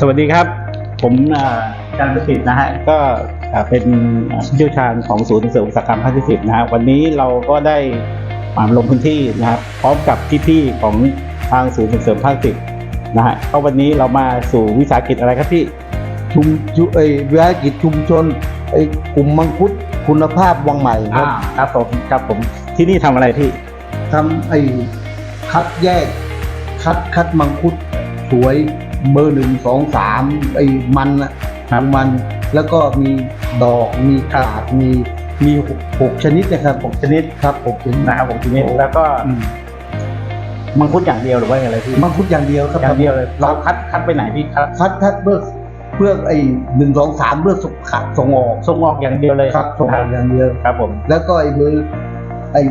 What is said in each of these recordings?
สวัสดีครับ ผมอ่าอาจารย์ประสิทธิ์นะฮะก็อ่าเป็นอ่าผู้เชี่ยวชาญของศูนย์ส่งเสริมอุตสาหกรรมภาคที่สิบนะฮะวันนี้เราก็ได้มาลงพื้นที่นะครับพร้อมกับพี่ๆของทางศูนย์ส่งเสริมภาคสิบนะฮะก็วันนี้เรามาสู่วิสาหกิจอะไรครับพี่ชุมชุไอวิสาหกิจชุมชนไอกลุ่มมังคุดคุณภาพวังใหม่ครับครับผมครับผมที่นี่ทำอะไรพี่ทำไอคัดแยก คัดคัดมังคุดสวย เบอร์หนึ่งสองสามไอมันอะครับมันแล้วก็มีดอกมีกาดมีมีหกหกชนิดนะครับหกชนิดครับหกชนิดนะครับผมที่นี่แล้วก็อืมมังคุดอย่างเดียวหรือว่าอะไรพี่มังคุดอย่างเดียวครับอย่างเดียวเลยเราคัดคัดไปไหนพี่คัดคัดคัดเพื่อเพื่อไอหนึ่งสองสามเพื่อส่งขายส่งออกส่งออกอย่างเดียวเลยครับส่งออกอย่างเดียวครับผม แล้วก็ไอ้เบอร์ไอ้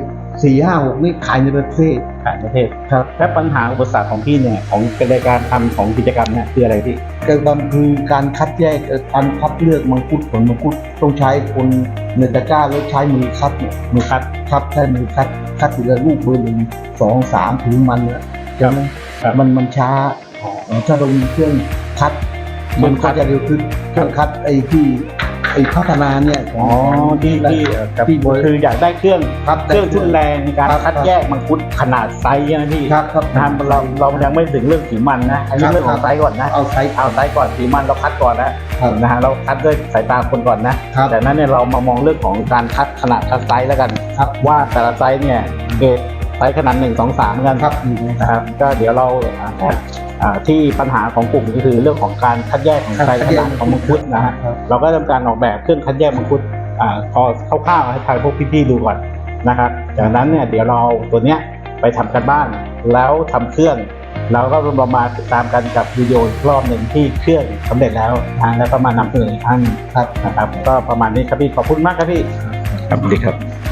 สี่ห้าหกนี่ขายในประเทศขายประเทศครับ และปัญหาอุปสรรคของพี่เนี่ยของในการทำของกิจกรรมเนี่ยคืออะไรพี่การทำคือการคัดแยกเอ่อการคัดเลือกมังคุดผลมังคุดต้องใช้คนเนตะกร้าแล้วใช้มือคัดเนี่ยมือคัดคัดใช้มือคัดคัดทีละลูกเบอร์หนึ่งสองสามถึงมันเนี่ยใช่ไหมครับมันมันช้าถ้าเรามีเครื่องคัดเครื่มัอนงคัก็ดจะเร็วขึ้นเครื่องคัดไอ้ที่ ไอ้พัฒนาเนี่ยอ๋อที่ที่เอ่อครับที่เบอร์คืออยากได้เครื่องครับเครื่องทุนแรงในการครับ คัดแยกมังคุดขนาดไซส์ใช่ไหมพี่ครับครับ นะครับเราเรายังไม่ถึงเรื่องสีมันนะอันนี้ครับ เรื่องของไซส์ก่อนนะเอาไซส์เอาไซส์ก่อนสีมันเราคัดก่อนนะครับนะฮะเราคัดด้วยสายตาคนก่อนนะครับ แต่นั้นเนี่ยเรามามองเรื่องของการคัดขนาดคัดไซส์แล้วกัน ครับว่าแต่ละไซส์เนี่ยเกรดไซส์ขนาดหนึ่งสองสามกันครับอยู่นะนะครับก็เดี๋ยวเราอ่าอ่า ที่ปัญหาของกลุ่มก็คือเรื่องของการคัดแยกของไซส์ขนาดของมังคุดนะฮะครับเราก็ทำการออกแบบเครื่องคัดแยกมังคุดอ่าพอคร่าวๆให้ทางพวกพี่ๆดูก่อนนะครับจากนั้นเนี่ยเดี๋ยวเราเอาตัวเนี้ยไปทำกันบ้าน แล้วทำเครื่องเราก็เรามาติดตามกันกับวิดีโออีกรอบหนึ่งที่เครื่องสำเร็จแล้วนะแล้วก็มานำเสนออีกครั้งครับนะครับ ก็ประมาณนี้ครับพี่ขอบคุณมากครับพี่ครับสวัสดีครับ